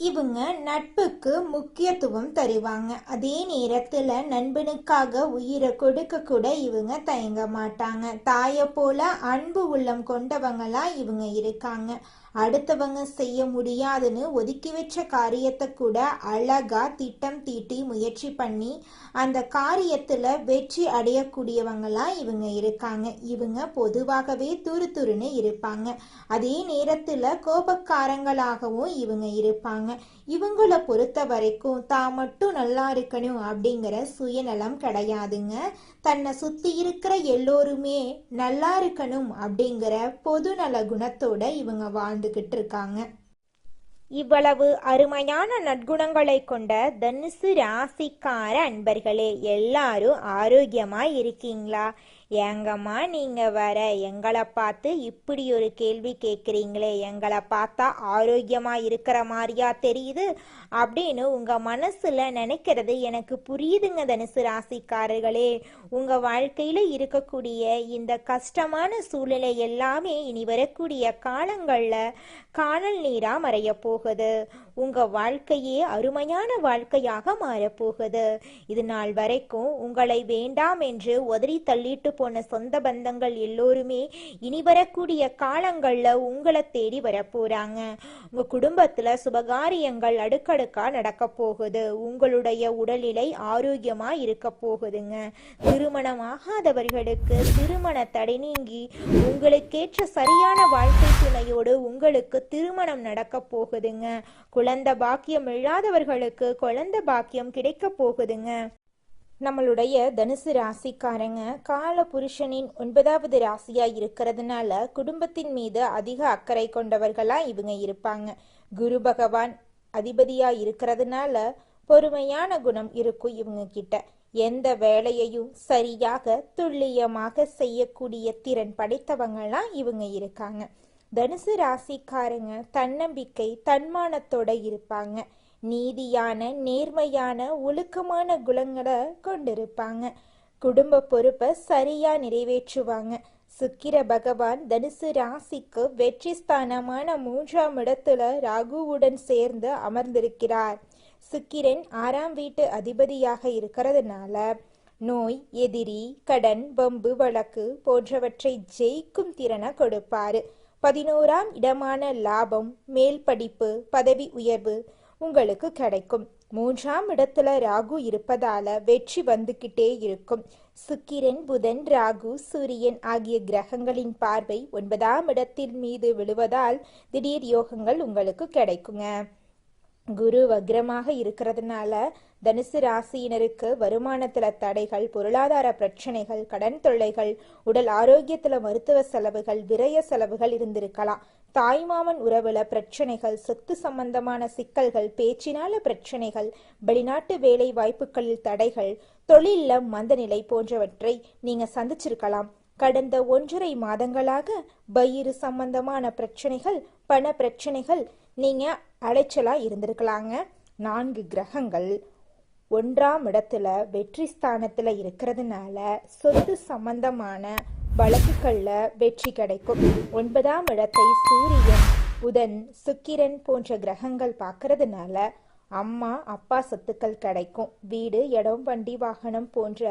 இவங்க நட்புக்கு முக்கியத்துவம் தருவாங்க. அதே நேரத்துல நண்பனுக்காக உயிரை கொடுக்க கூட இவங்க தயங்க மாட்டாங்க. தாயை போல அன்பு உள்ளம் கொண்டவங்களா இவங்க இருக்காங்க. அடுத்தவங்க செய்ய முடியாதுன்னு ஒதுக்கி வச்ச காரியத்தை கூட அழகா திட்டம் தீட்டி முயற்சி பண்ணி அந்த காரியத்துல வெற்றி அடையக்கூடியவங்களா இவங்க இருக்காங்க. இவங்க பொதுவாகவே துரு துருன்னு இருப்பாங்க. அதே நேரத்துல கோபக்காரங்களாகவும் இவங்க இருப்பாங்க. இவங்கள பொறுத்த வரைக்கும் தான் மட்டும் நல்லா இருக்கணும் அப்படிங்கிற சுயநலம் கிடையாதுங்க. தன்னை சுத்தி இருக்கிற எல்லோருமே நல்லா இருக்கணும் அப்படிங்கிற பொதுநல குணத்தோட இவங்க வாழ்ந்துகிட்டு இருக்காங்க. இவ்வளவு அருமையான நற்குணங்களை கொண்ட தனுசு ராசிக்கார அன்பர்களே எல்லாரும் ஆரோக்கியமா இருக்கீங்களா? ஏங்கம்மா நீங்க வர எங்களை பார்த்து இப்படி ஒரு கேள்வி கேட்குறீங்களே எங்களை பார்த்தா ஆரோக்கியமா இருக்கிற மாதிரியா தெரியுது அப்படின்னு உங்க மனசுல நினைக்கிறது எனக்கு புரியுதுங்க தனுசு ராசிக்காரர்களே. உங்க வாழ்க்கையில இருக்கக்கூடிய இந்த கஷ்டமான சூழ்நிலை எல்லாமே இனி வரக்கூடிய காலங்களில் காணல் நீரா மறைய போகுது. உங்க வாழ்க்கையே அருமையான வாழ்க்கையாக மாறப்போகுது. இது நாள் வரைக்கும் உங்களை வேண்டாம் என்று உதறி தள்ளிட்டு போன சொந்த பந்தங்கள் எல்லோருமே இனி வரக்கூடிய காலங்கள்ல உங்களை தேடி வரப்போறாங்க. உங்க குடும்பத்துல சுபகாரியங்கள் அடுக்கடுக்கா நடக்க போகுது. உங்களுடைய உடல்நிலை ஆரோக்கியமா இருக்க போகுதுங்க. திருமணம் ஆகாதவர்களுக்கு திருமண தடை நீங்கி உங்களுக்கேற்ற சரியான வாழ்க்கை துணையோடு உங்களுக்கு திருமணம் நடக்க போகுதுங்க. குழந்தை பாக்கியம் இல்லாதவர்களுக்கு குழந்த பாக்கியம் கிடைக்க போகுதுங்க. நம்மளுடைய தனுசு ராசிக்காரங்க கால புருஷனின் ஒன்பதாவது ராசியா இருக்கிறதுனால குடும்பத்தின் மீது அதிக அக்கறை கொண்டவர்களா இவங்க இருப்பாங்க. குரு பகவான் அதிபதியா இருக்கிறதுனால பொறுமையான குணம் இருக்கும் இவங்க கிட்ட. எந்த வேலையையும் சரியாக துல்லியமாக செய்யக்கூடிய திறன் படைத்தவங்களாம் இவங்க இருக்காங்க. தனுசு ராசிக்காரங்க தன்னம்பிக்கை தன்மானத்தோட இருப்பாங்க. நீதியான நேர்மையான ஒழுக்கமான குணங்களை கொண்டிருப்பாங்க. குடும்ப பொறுப்பை சரியா நிறைவேற்றுவாங்க. சுக்கிர பகவான் தனுசு ராசிக்கு வெற்றி ஸ்தானமான மூன்றாம் இடத்துல ராகுவுடன் சேர்ந்து அமர்ந்திருக்கிறார். சுக்கிரன் ஆறாம் வீட்டு அதிபதியாக இருக்கிறதுனால நோய் எதிரி கடன் வம்பு வழக்கு போன்றவற்றை ஜெயிக்கும் திறனை கொடுப்பாரு. பதினோராம் இடமான லாபம் மேல் படிப்பு பதவி உயர்வு உங்களுக்கு கிடைக்கும். மூன்றாம் இடத்துல ராகு இருப்பதால வெற்றி வந்துகிட்டே இருக்கும். சுக்கிரன் புதன் ராகு சூரியன் ஆகிய கிரகங்களின் பார்வை ஒன்பதாம் இடத்தின் மீது விழுவதால் திடீர் யோகங்கள் உங்களுக்கு கிடைக்குங்க. குரு வக்ரமாக இருக்கிறதுனால தனுசு ராசியினருக்கு வருமானத்துல தடைகள் பொருளாதார பிரச்சனைகள் கடன் தொல்லைகள் உடல் ஆரோக்கியத்துல மருத்துவ செலவுகள் விரய செலவுகள் இருந்திருக்கலாம். தாய்மாமன் உறவுல பிரச்சனைகள் சொத்து சம்பந்தமான சிக்கல்கள் பேச்சினால பிரச்சனைகள் வெளிநாட்டு வேலை வாய்ப்புகளில் தடைகள் தொழில மந்தநிலை போன்றவற்றை நீங்க சந்திச்சிருக்கலாம். கடந்த ஒன்றரை மாதங்களாக வயிறு சம்பந்தமான பிரச்சனைகள் பண பிரச்சனைகள் நீங்கள் அலைச்சலாக இருந்திருக்கலாங்க. நான்கு கிரகங்கள் ஒன்றாம் இடத்துல வெற்றி ஸ்தானத்தில் இருக்கிறதுனால சொத்து சம்பந்தமான வழக்குகளில் வெற்றி கிடைக்கும். ஒன்பதாம் இடத்தை சூரியன் புதன் சுக்கிரன் போன்ற கிரகங்கள் பார்க்கறதுனால அம்மா அப்பா சொத்துக்கள் கிடைக்கும். வீடு இடம் வண்டி வாகனம் போன்ற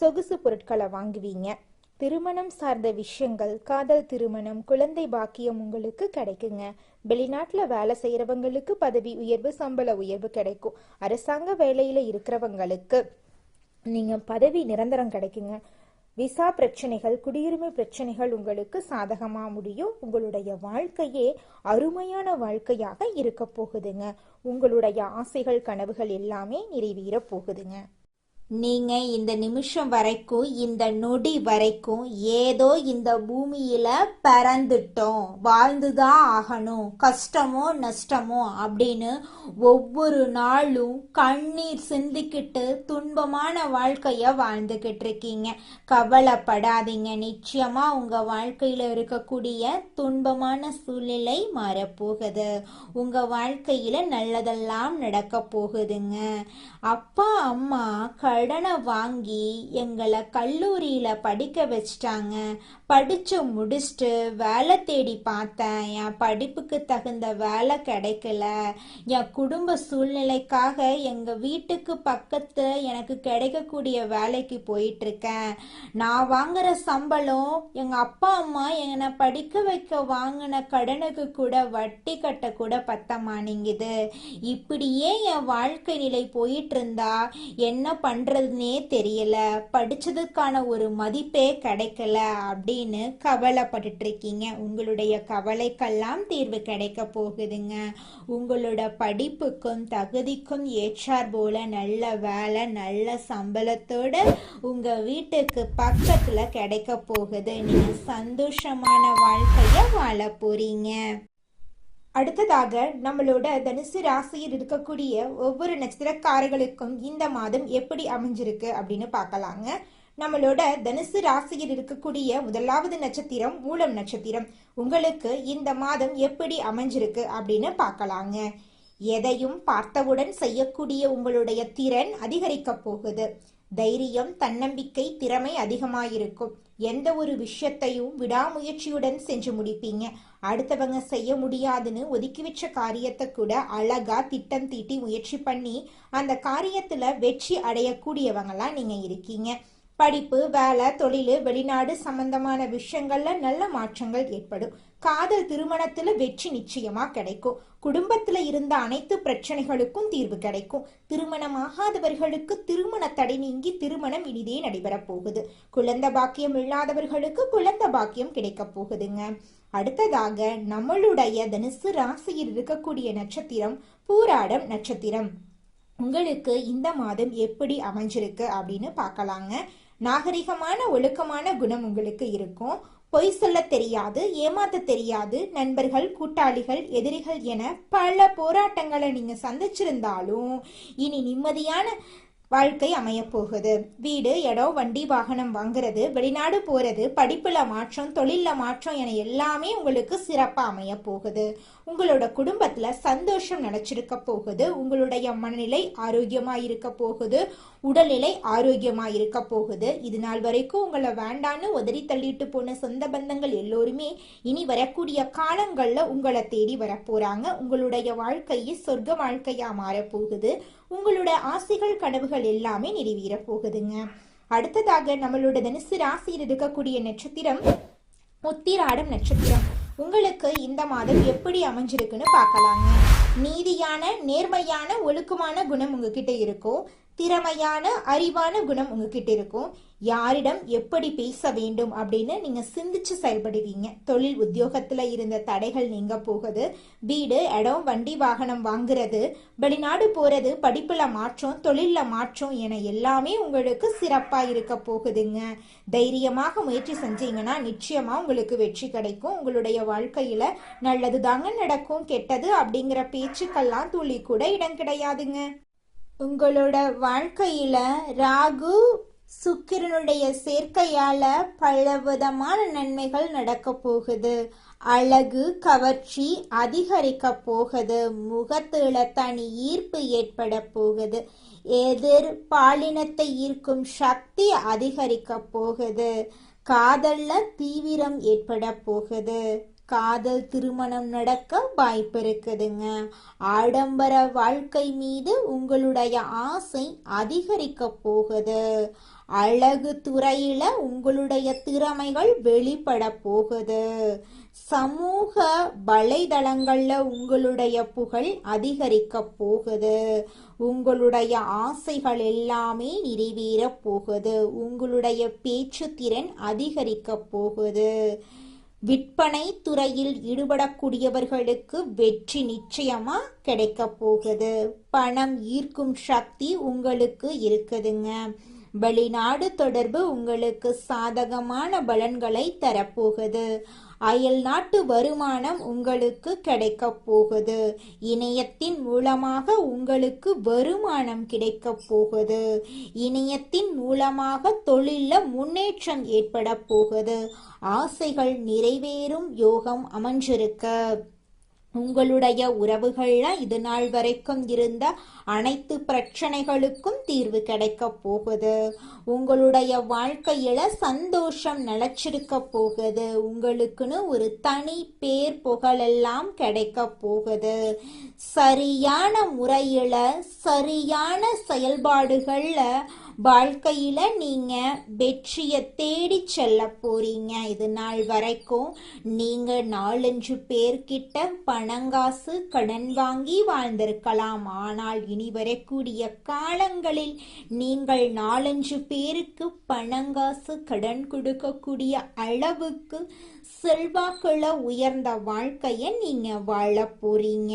சொகுசு பொருட்களை வாங்குவீங்க. திருமணம் சார்ந்த விஷயங்கள் காதல் திருமணம் குழந்தை பாக்கியம் உங்களுக்கு கிடைக்குங்க. வெளிநாட்டில் வேலை செய்கிறவங்களுக்கு பதவி உயர்வு சம்பள உயர்வு கிடைக்கும். அரசாங்க வேலையில் இருக்கிறவங்களுக்கு நீங்கள் பதவி நிரந்தரம் கிடைக்குங்க. விசா பிரச்சனைகள் குடியுரிமை பிரச்சனைகள் உங்களுக்கு சாதகமாக முடியும். உங்களுடைய வாழ்க்கையே அருமையான வாழ்க்கையாக இருக்க போகுதுங்க. உங்களுடைய ஆசைகள் கனவுகள் எல்லாமே நிறைவேற போகுதுங்க. நீங்க இந்த நிமிஷம் வரைக்கும் இந்த நொடி வரைக்கும் ஏதோ இந்த பூமியில பிறந்துட்டோம். வாழ்ந்துதான் ஆகணும். கஷ்டமோ நஷ்டமோ அப்படின்னு ஒவ்வொரு நாளும் கண்ணீர் சிந்திக்கிட்டு துன்பமான வாழ்க்கைய வாழ்ந்துகிட்டு இருக்கீங்க. கவலைப்படாதீங்க. நிச்சயமா உங்க வாழ்க்கையில இருக்கக்கூடிய துன்பமான சூழ்நிலை மாறப்போகுது. உங்க வாழ்க்கையில நல்லதெல்லாம் நடக்க போகுதுங்க. அப்பா அம்மா கடனை வாங்கி எங்களை கல்லூரியில் படிக்க வச்சிட்டாங்க. படித்து முடிச்சுட்டு வேலை தேடி பார்த்தேன். என் படிப்புக்கு தகுந்த வேலை கிடைக்கல. என் குடும்ப சூழ்நிலைக்காக எங்கள் வீட்டுக்கு பக்கத்து எனக்கு கிடைக்கக்கூடிய வேலைக்கு போயிட்டுருக்கேன். நான் வாங்குற சம்பளம் எங்கள் அப்பா அம்மா என்னை படிக்க வைக்க வாங்கின கடனுக்கு கூட வட்டி கட்ட கூட இப்படியே என் வாழ்க்கை நிலை போயிட்டு இருந்தா என்ன பண்றதுனே தெரியல. படிச்சதுக்கான ஒரு மதிப்பே கிடைக்கல அப்படின்னு கவலைப்பட்டுட்டு இருக்கீங்க உங்களுடைய கவலைக்கெல்லாம் தீர்வு கிடைக்க போகுதுங்க. உங்களோட படிப்புக்கும் தகுதிக்கும் ஏற்றார் போல நல்ல வேலை நல்ல சம்பளத்தோட உங்க வீட்டுக்கு பக்கத்துல கிடைக்க போகுது. நீங்க சந்தோஷமான வாழ்க்கைய வாழ போறீங்க. அடுத்ததாக நம்மளோட தனுசு ராசியில் இருக்கக்கூடிய ஒவ்வொரு நட்சத்திரக்காரர்களுக்கும் இந்த மாதம் எப்படி அமைஞ்சிருக்கு அப்படின்னு பார்க்கலாங்க. நம்மளோட தனுசு ராசியில் இருக்கக்கூடிய முதலாவது நட்சத்திரம் மூலம் நட்சத்திரம். உங்களுக்கு இந்த மாதம் எப்படி அமைஞ்சிருக்கு அப்படின்னு பார்க்கலாங்க. எதையும் பார்த்தவுடன் செய்யக்கூடிய உங்களுடைய திறன் அதிகரிக்க போகுது. தைரியம் தன்னம்பிக்கை திறமை அதிகமாயிருக்கும். எந்த ஒரு விஷயத்தையும் விடாமுயற்சியுடன் செஞ்சு முடிப்பீங்க. அடுத்தவங்க செய்ய முடியாதுன்னு ஒதுக்கி வச்ச காரியத்தை கூட அழகா திட்டம் தீட்டி முயற்சி பண்ணி அந்த காரியத்துல வெற்றி அடையக்கூடியவங்களாம் நீங்க இருக்கீங்க. படிப்பு வேலை தொழில் வெளிநாடு சம்பந்தமான விஷயங்கள்ல நல்ல மாற்றங்கள் ஏற்படும். காதல் திருமணத்துல வெற்றி நிச்சயமா கிடைக்கும். குடும்பத்தில் இருந்த அனைத்து பிரச்சனைகளுக்கும் தீர்வு கிடைக்கும். திருமணமாகாதவர்களுக்கு திருமண தடை நீங்கி திருமணம் இனிதே நடைபெறப் போகுது. குழந்த பாக்கியம் இல்லாதவர்களுக்கு குழந்த பாக்கியம் கிடைக்க போகுதுங்க. அடுத்ததாக நம்மளுடைய தனுசு ராசியில் இருக்கக்கூடிய நட்சத்திரம் பூராடம் நட்சத்திரம். உங்களுக்கு இந்த மாதம் எப்படி அமைஞ்சிருக்கு அப்படின்னு பார்க்கலாங்க. நாகரிகமான ஒழுக்கமான குணம் உங்களுக்கு இருக்கும். பொய் சொல்ல தெரியாது ஏமாத்த தெரியாது நண்பர்கள் கூட்டாளிகள் எதிரிகள் என பல போராட்டங்களை நீங்க சந்திச்சிருந்தாலும் இனி நிம்மதியான வாழ்க்கை அமையப்போகுது. வீடு இடம் வண்டி வாகனம் வாங்குறது வெளிநாடு போறது படிப்புல மாற்றம் தொழிலில் மாற்றம் என எல்லாமே உங்களுக்கு சிறப்பா அமைய போகுது உங்களோட குடும்பத்துல சந்தோஷம் நினைச்சிருக்க போகுது. உங்களுடைய மனநிலை ஆரோக்கியமா இருக்க போகுது. உடல்நிலை ஆரோக்கியமா இருக்க போகுது. இது நாள் வரைக்கும் உங்களை வேண்டான்னு உதறி தள்ளிட்டு போன சொந்த பந்தங்கள் எல்லோருமே இனி வரக்கூடிய காலங்கள்ல உங்களை தேடி வரப்போறாங்க உங்களுடைய வாழ்க்கையை சொர்க்க வாழ்க்கையா மாறப்போகுது உங்களோட ஆசைகள் கனவுகள் எல்லாமே நிறைவேற போகுதுங்க. அடுத்ததாக நம்மளோட தனுசு ராசியில் இருக்கக்கூடிய நட்சத்திரம் உத்திராடம் நட்சத்திரம். உங்களுக்கு இந்த மாதம் எப்படி அமைஞ்சிருக்குன்னு பார்க்கலாங்க. நீதியான நேர்மையான ஒழுக்கமான குணம் உங்ககிட்ட இருக்கும். திறமையான அறிவான குணம் உங்ககிட்ட இருக்கும். யாரிடம் எப்படி பேச வேண்டும் அப்படின்னு நீங்க சிந்திச்சு செயல்படுவீங்க. தொழில் உத்தியோகத்துல இருந்த தடைகள் நீங்க போகுது. வீடு இடம் வண்டி வாகனம் வாங்குறது வெளிநாடு போறது படிப்புல மாற்றம் தொழிலில் மாற்றம் என எல்லாமே உங்களுக்கு சிறப்பா இருக்க போகுதுங்க. தைரியமாக முயற்சி செஞ்சீங்கன்னா நிச்சயமா உங்களுக்கு வெற்றி கிடைக்கும். உங்களுடைய வாழ்க்கையில நல்லது தாங்க நடக்கும். கெட்டது அப்படிங்கிற பேச்சுக்கெல்லாம் துளி கூட இடம் கிடையாதுங்க. உங்களோட வாழ்க்கையில ராகு சுக்கிரனுடைய சேர்க்கையால பலவிதமான நன்மைகள் நடக்க போகுது. அழகு கவர்ச்சி அதிகரிக்க போகுது. முகத்துல தனி ஈர்ப்பு ஏற்பட போகுது. எதிர் பாலினத்தை ஈர்க்கும் சக்தி அதிகரிக்க போகுது. காதல்ல தீவிரம் ஏற்பட போகுது. காதல் திருமணம் நடக்க வாய்ப்பு இருக்குதுங்க. ஆடம்பர வாழ்க்கை மீது உங்களுடைய ஆசை அதிகரிக்க போகுது. அழகு துறையில உங்களுடைய திறமைகள் வெளிப்பட போகுது. சமூக வலைதளங்கள்ல உங்களுடைய புகழ் அதிகரிக்க போகுது. உங்களுடைய ஆசைகள் எல்லாமே நிறைவேற போகுது. உங்களுடைய பேச்சு திறன் அதிகரிக்க போகுது. விற்பனை துறையில் ஈடுபடக்கூடியவர்களுக்கு வெற்றி நிச்சயமா கிடைக்க போகுது. பணம் ஈர்க்கும் சக்தி உங்களுக்கு இருக்குதுங்க. வெளிநாடு தொடர்பு உங்களுக்கு சாதகமான பலன்களை தரப்போகுது. அயல் நாட்டு வருமானம் உங்களுக்கு கிடைக்க போகுது. இணையத்தின் மூலமாக உங்களுக்கு வருமானம் கிடைக்க போகுது. இணையத்தின் மூலமாக தொழில முன்னேற்றம் ஏற்பட போகுது. ஆசைகள் நிறைவேறும் யோகம் அமைஞ்சிருக்க. உங்களுடைய உறவுகள்ல இது நாள் வரைக்கும் இருந்த அனைத்து பிரச்சனைகளுக்கும் தீர்வு கிடைக்க போகுது. உங்களுடைய வாழ்க்கையில சந்தோஷம் நிலச்சிருக்க போகுது. உங்களுக்குன்னு ஒரு தனி பேர் புகழெல்லாம் கிடைக்க போகுது. சரியான முறையில சரியான செயல்பாடுகள்ல வாழ்க்கையில நீங்க வெற்றியை தேடி செல்ல போறீங்க. இது நாள் வரைக்கும் நீங்க நாலஞ்சு பேர்கிட்ட பணங்காசு கடன் வாங்கி வாழ்ந்திருக்கலாம். ஆனால் இனி வரக்கூடிய காலங்களில் நீங்கள் நாலஞ்சு பேருக்கு பணங்காசு கடன் கொடுக்கக்கூடிய அளவுக்கு செல்வாக்குள்ள உயர்ந்த வாழ்க்கையை நீங்க வாழ போறீங்க.